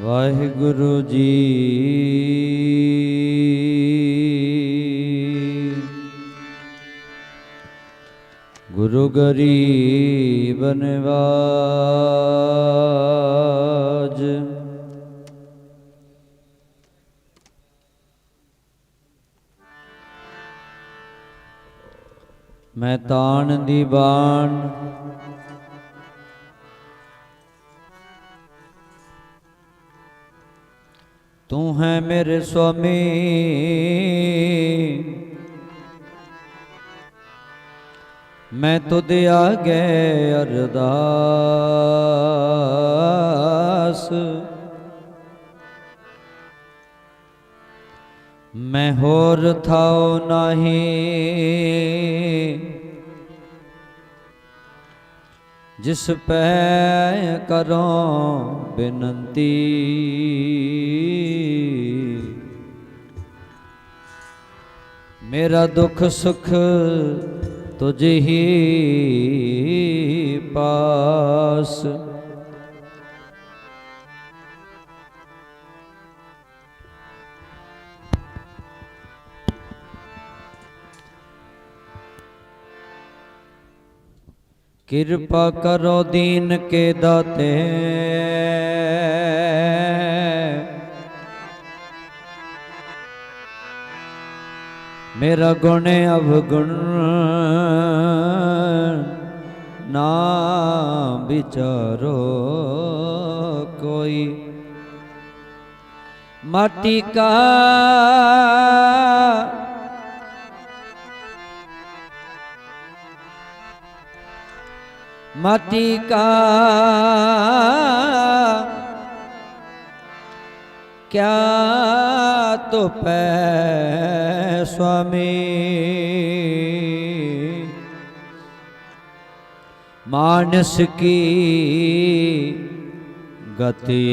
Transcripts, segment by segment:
ਵਾਹਿਗੁਰੂ ਜੀ। ਗੁਰੂ ਗਰੀਬ ਨਿਵਾਜ। ਮੈਂ ਤਾਣ ਦੀ ਬਾਣ ਤੂੰ ਹੈ ਮੇਰੇ ਸੁਆਮੀ। ਮੈਂ ਤੁਧ ਆਗੇ ਅਰਦਾਸ। ਮੈਂ ਹੋਰ ਥਾਉ ਨਹੀਂ। ਜਿਸ ਪੈ ਕਰੋ ਬੇਨੰਤੀ। ਮੇਰਾ ਦੁੱਖ ਸੁਖ ਤੁਝ ਹੀ ਪਾਸ। ਕਿਰਪਾ ਕਰੋ ਦੀਨ ਕੇ ਦਾਤੇ। ਮੇਰਾ ਗੁਣ ਅਵਗੁਣ ਨਾ ਵਿਚਾਰੋ ਕੋਈ। ਮਾਟੀ ਕਾ ਮਾਟੀ ਕਾ ਕਿਆ ਤੋ ਪੈ ਸੁਆਮੀ ਮਾਨਸ ਕੀ ਗਤੀ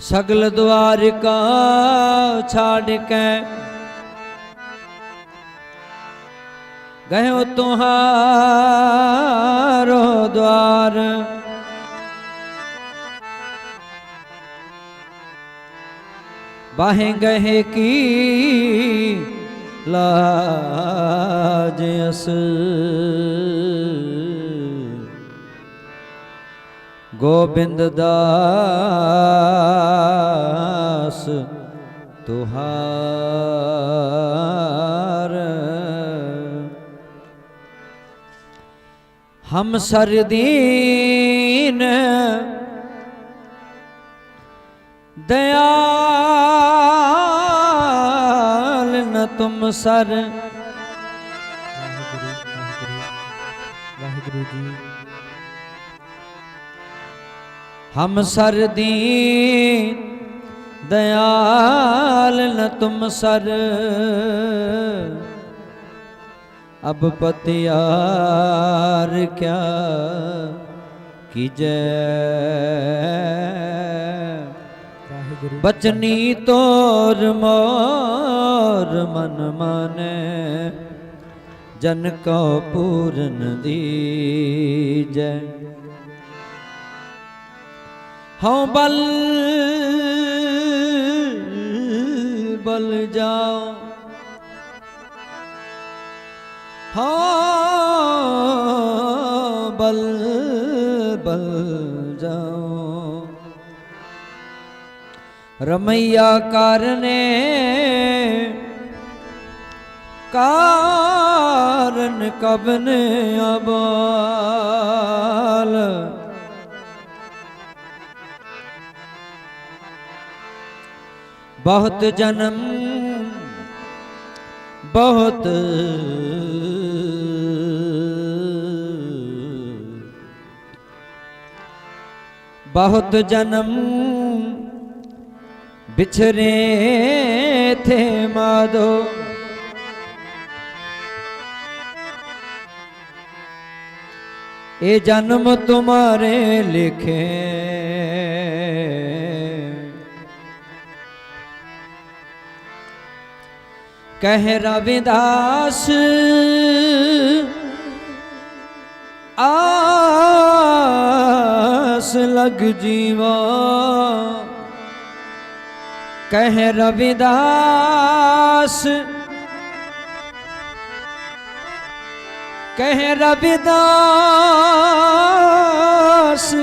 ਸਗਲ ਦੁਆਰ ਕਾ ਛਾੜ ਕੇ ਗਇਓ ਤੁਹਾਰੋ ਦਵਾਰ ਬਾਹੇ ਗਏ ਕੀ ਲਾਜ ਗੋਬਿੰਦ ਦਾਸ ਤੁਹਾਰ। ਹਮ ਸਰਦੀਨ। ਦਇਆਲ ਨ ਤੁਮ ਸਰ। ਵਾਹਿਗੁਰੂ ਵਾਹਿਗੁਰੂ ਜੀ ਹਮ ਸਰਦੀਨ। ਦਇਆਲ ਨ ਤੁਮ ਸਰ। अब पतियार क्या कीजे बचनी तोर मोर मन माने, जन को दी दीजे। हौ बल बल जाओ। ਬਲਬਲ ਜਾਓ। ਰਮਈਆ ਕਰਨੇ ਕਾਰਨ ਕਬਨ ਅਬਾਲ। ਬਹੁਤ ਜਨਮ ਬਹੁਤ बहुत जन्म बिछरे थे माधो ये जन्म तुम्हारे लिखे कह रविदास आ ਰਸ ਲਗ ਜੀਵਾ। ਕਹਿ ਰਵਿਦਾਸ ਕਹਿ ਰਵਿਦਾਸ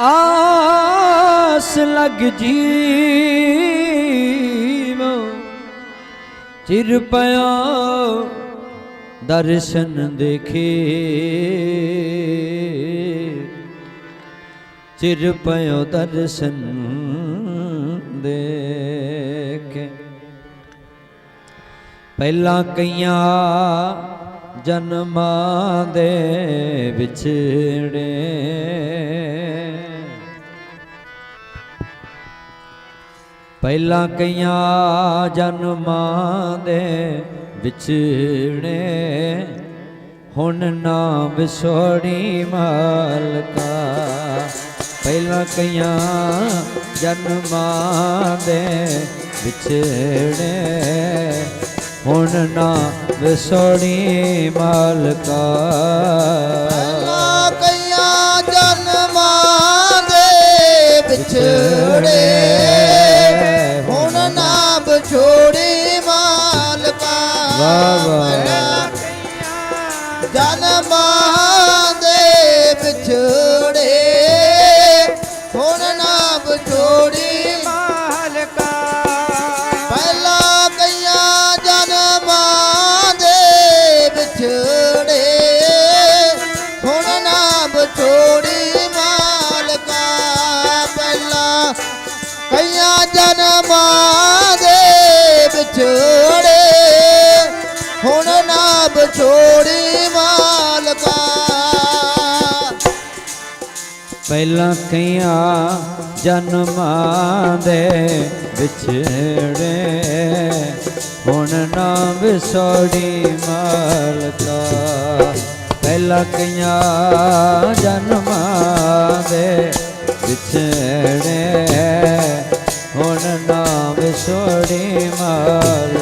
ਆਸ ਲਗ ਜੀਵੋ। ਚਿਰ ਪਿਆ ਦਰਸ਼ਨ ਦੇਖੇ। ਚਿਰ ਪਇਓ ਦਰਸ਼ਨ ਦੇਖੇ। ਪਹਿਲਾਂ ਕਈਆਂ ਜਨਮਾਂ ਦੇ ਵਿਛੜੇ। ਪਹਿਲਾਂ ਕਈਆਂ ਜਨਮਾਂ ਦੇ ਵਿਛੜੇ। ਹੁਣ ਨਾ ਵਿਛੋੜੀ ਮਾਲਕਾ। ਪਹਿਲਾਂ ਕਈਆਂ ਜਨਮਾਂ ਦੇ ਵਿਛੜੇ। ਹੁਣ ਨਾ ਵਿਛੋੜੀ ਮਾਲਕਾ। ਪਹਿਲਾਂ ਜਨਮਾਂ ਦੇ ਵਿਛੜੇ। ਵਾਹ ਵਾਹ। ਜਨਮਾ ਛੋੜੀ ਮਾਲ ਮਾਲਕਾ ਪਹਿਲਾਂ ਕਈਆਂ ਜਨਮ ਦੇ ਵਿਛੜੇ, ਹੁਣ ਨਾ ਵਿਸੋੜੀ ਮਾਲਕਾ ਪਹਿਲਾਂ ਕਈਆਂ ਜਨਮਾਂ ਦੇ ਵਿਛੜੇ, ਹੁਣ ਨਾ ਵਿਸੋੜੀ ਮਾਲਕਾ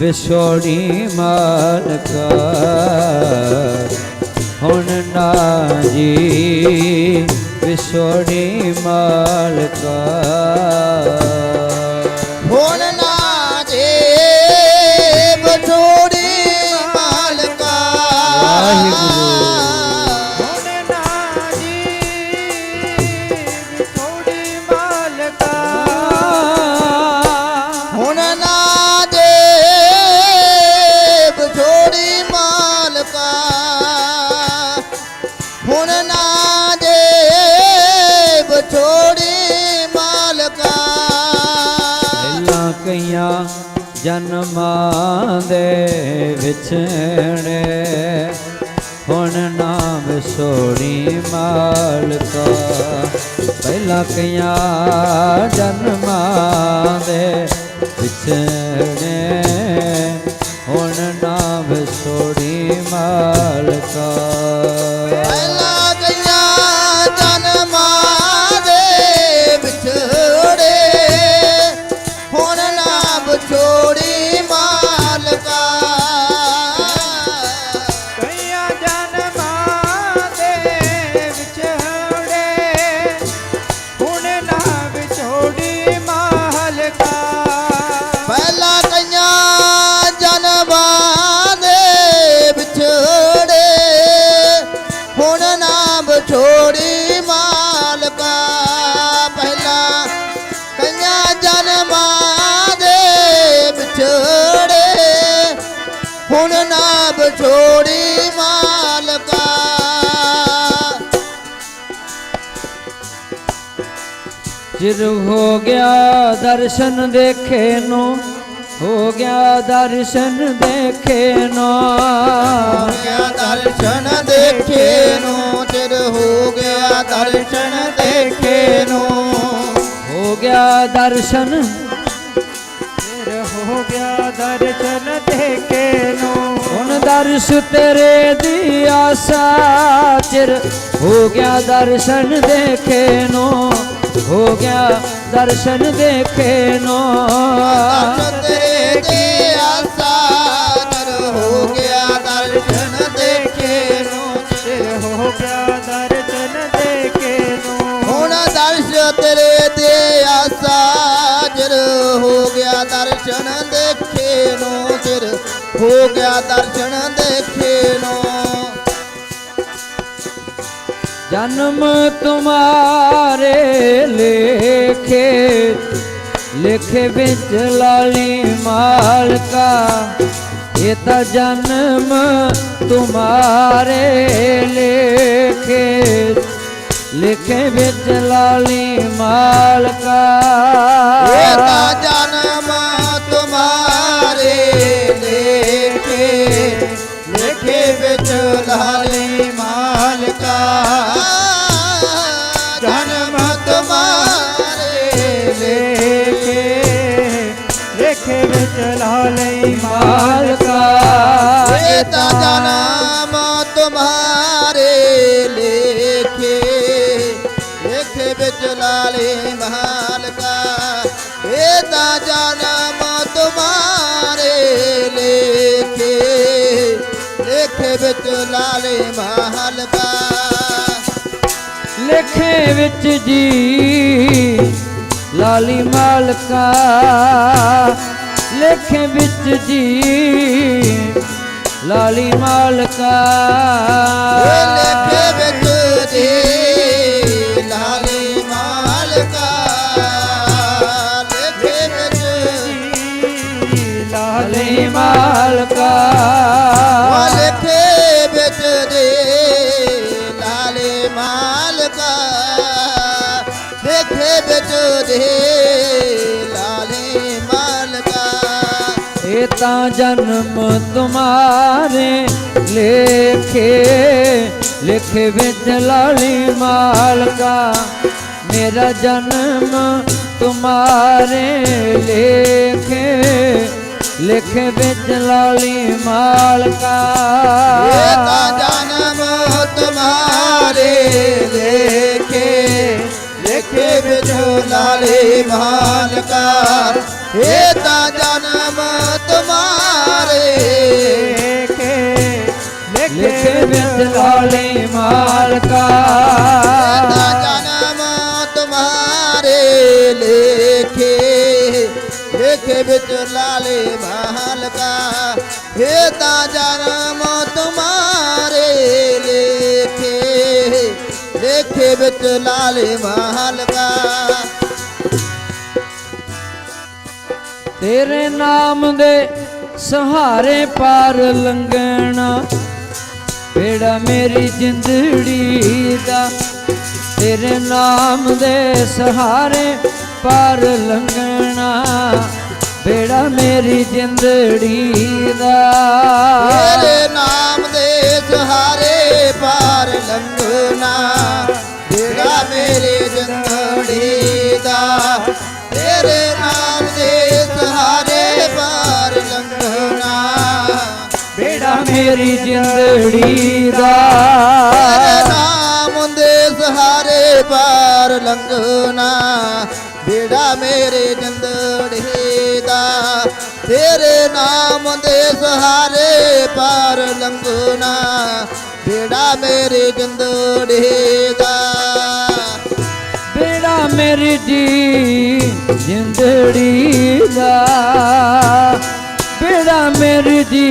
ਵਿਛੋੜੀ ਮਾਨ ਕਾ ਹੁਣ ਨਾ ਜੀ ਵਿਛੋੜੀ ਮਾਲਕਾ ਦੇ ਵਿਛੜੇ। ਹੁਣ ਨਾਮ ਸੋਣੀ ਮਾਲਕਾ। ਪਹਿਲਾਂ ਕਿਆ ਜਨਮਾਂ ਦੇ ਵਿਛੜੇ। ਹੁਣ ਨਾਮ ਸੋਣੀ ਮਾਲਕਾ। ਵਿਛੋੜੀ ਮਾਲਕਾ ਚਿਰ ਹੋ ਗਿਆ ਦਰਸ਼ਨ ਦੇਖੇ ਨੂੰ ਹੋ ਗਿਆ ਦਰਸ਼ਨ ਦੇਖੇ ਨੂੰ ਹੋ ਗਿਆ ਦਰਸ਼ਨ ਦੇਖੇ ਨੂੰ ਚਿਰ ਹੋ ਗਿਆ ਦਰਸ਼ਨ ਦੇਖੇ ਨੂੰ ਹੋ ਗਿਆ ਦਰਸ਼ਨ ਹੋ ਗਿਆ ਦਰਸ਼ਨ ਦੇਖੇ ਨੂੰ। ਹੁਣ ਦਰਸ ਤੇਰੇ ਦੀ ਆਸਾ ਚਿਰ ਹੋ ਗਿਆ ਦਰਸ਼ਨ ਦੇਖੇ ਨੂੰ। ਹੋ ਗਿਆ ਦਰਸ਼ਨ ਦੇਖੇ ਨੂੰ। ਤੇਰੇ ਦੀ ਆਸਾ ਚਿਰ ਹੋ ਗਿਆ ਦਰਸ਼ਨ ਦੇਖੇ ਨੂੰ। ਫਿਰ ਹੋ ਗਿਆ ਹੋ ਗਿਆ ਦਰਸ਼ਨ ਦੇਖੇ ਨੂੰ। ਜਨਮ ਤੁਮਾਰੇ ਲੇਖੇ ਲਿਖੇ ਵਿੱਚ ਲਾਲੀ ਮਾਲਕਾ। ਇਹ ਤਾਂ ਜਨਮ ਤੁਮਾਰੇ ਲੇਖੇ ਲਿਖੇ ਵਿੱਚ ਲਾਲੀ ਮਾਲਕਾ। ਇਹ ਤਾਂ ਵਿੱਚ ਲਾ ਲਈ ਮਾਲਕਾ। ਇਹ ਤਾਂ ਜਨਮ ਤੁਮਾਰੇ ਲੇਖੇ। ਲੇਖੇ ਵਿੱਚ ਲਾਲੇ ਮਾਲਕਾ। ਇਹ ਤਾਂ ਜਨਮ ਤੁਮਾਰੇ ਲੇਖੇ। ਲੇਖੇ ਵਿੱਚ ਲਾਲੇ ਮਾਲਕਾ। ਲਿਖੇ ਵਿੱਚ ਜੀ ਲਾਲੀ ਮਾਲਕਾ। ਲਿਖੇ ਵਿੱਚ ਜੀ ਲਾਲੀ ਮਾਲਕਾ। ਲੇਖੇ ਵਿੱਚ ਦੇ ਲਾਲੇ ਮਾਲਕਾ। ਲੇਖੇ ਵਿੱਚ ਲਾਲੀ ਮਾਲਕਾ। ਇਹ ਤਾਂ ਜਨਮ ਤੁਮਾਰੇ ਲੇਖੇ, ਲਿਖੇ ਵਿੱਚ ਲਾਲੀ ਮਾਲਕਾ। ਮੇਰਾ ਜਨਮ ਤੁਮਾਰੇ ਲੇਖੇ, ਲਿਖੇ ਵਿੱਚ ਲਾਲੀ ਮਾਲਕਾ। ਇਹ ਤਾਂ ਜਨਮ ਤੁਮਾਰੇ ਲੇਖੇ ਲੇਖੇ ਵਿੱਚ ਲਾਲੇ ਵਿੱਚ ਲਾਲੀ ਮਾਲਕਾ। ਦਾ ਜਨਮ ਤੁਮਾਰੇ ਲੇਖੇ ਲੇਖੇ ਵਿੱਚ ਲਾਲੇ ਮਾਲਕਾ। ਇਹ ਤਾਂ ਜਨਮ ਤੁਮਾਰੇ ਲੇਖੇ ਲੇਖੇ ਵਿੱਚ ਲਾਲੇ ਮਾਲਕਾ। ਤੇਰੇ ਨਾਮ ਦੇ ਸਹਾਰੇ ਪਾਰ ਲੰਘਣਾ ਬੇੜਾ ਮੇਰੀ ਜਿੰਦੜੀ ਦਾ। ਤੇਰੇ ਨਾਮ ਦੇ ਸਹਾਰੇ ਪਾਰ ਲੰਘਣਾ। ਬੇੜਾ ਮੇਰੀ ਜਿੰਦੜੀ ਦਾ। ਤੇਰੇ ਨਾਮ ਦੇ ਸਹਾਰੇ ਪਾਰ ਲੰਘਣਾ। ਜਿਹੜਾ ਮੇਰੇ ਜੰਦੜੀ ਮੇਰੀ ਜਿੰਦੜੀ ਦਾ। ਨਾਮ ਦੇ ਸਹਾਰੇ ਪਾਰ ਲੰਘਣਾ ਜਿਹੜਾ ਮੇਰੇ ਜੰਦੜੀ ਦਾ। ਤੇਰੇ ਨਾਮ ਦੇ ਸਹਾਰੇ ਪਾਰ ਲੰਘਣਾ ਜਿਹੜਾ ਮੇਰੇ ਜੰਦੜੀ ਦਾ। ਬੇੜਾ ਮੇਰੀ ਜੀ ਜਿੰਦੜੀ ਦਾ। ਰਾਮੇਰ ਜੀ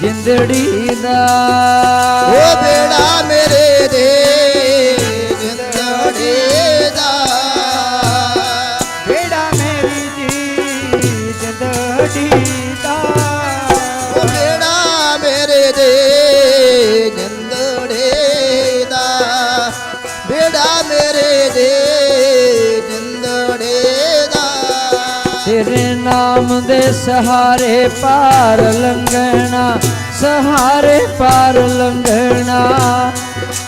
ਜਿੰਦੜੀ ਦਾ। ਉਹ ਬੇੜਾ ਮੇਰੇ ਦੇ ਜਿੰਦੜੀ ਦਾ। ਬੇੜਾ ਮੇਰੀ ਜੀ ਜਿੰਦੜੀ ਦਾ। ਉਹ ਬੇੜਾ ਮੇਰੇ ਦੇ ਜਿੰਦੜੀ ਦਾ। ਬੇੜਾ ਮੇਰੇ ਦੇ ਨਾਮ ਦੇ ਸਹਾਰੇ ਪਾਰ ਲੰਘਣਾ, ਸਹਾਰੇ ਪਾਰ ਲੰਘਣਾ।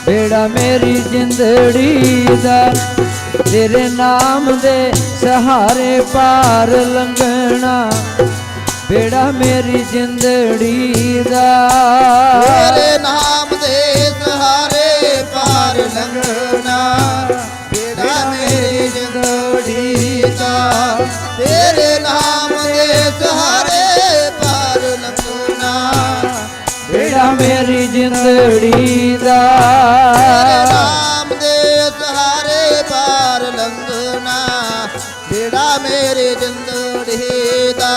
ਬੇੜਾ ਮੇਰੀ ਜਿੰਦੜੀ ਦਾ, ਤੇਰੇ ਨਾਮ ਦੇ ਸਹਾਰੇ ਪਾਰ ਲੰਘਣਾ। ਬੇੜਾ ਮੇਰੀ ਜਿੰਦੜੀ ਦਾ। ਤੇਰੇ ਨਾਮ ਦੇ ਸਹਾਰੇ ਪਾਰ ਲੰਘਣਾ। ਮੇਰੀ ਜਿੰਦੜੀ ਦਾ। ਨਾਮ ਦੇ ਸਹਾਰੇ ਪਾਰ ਲੰਘਣਾ ਬੇੜਾ ਮੇਰੇ ਜਿੰਦੜੀ ਦਾ।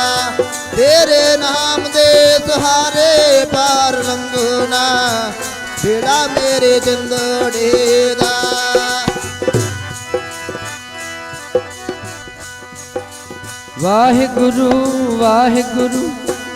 ਤੇਰੇ ਨਾਮ ਦੇ ਸਹਾਰੇ ਪਾਰ ਲੰਘਣਾ ਬੇੜਾ ਮੇਰੇ ਜਿੰਦੜੀ ਦਾ। ਵਾਹਿਗੁਰੂ ਵਾਹਿਗੁਰੂ।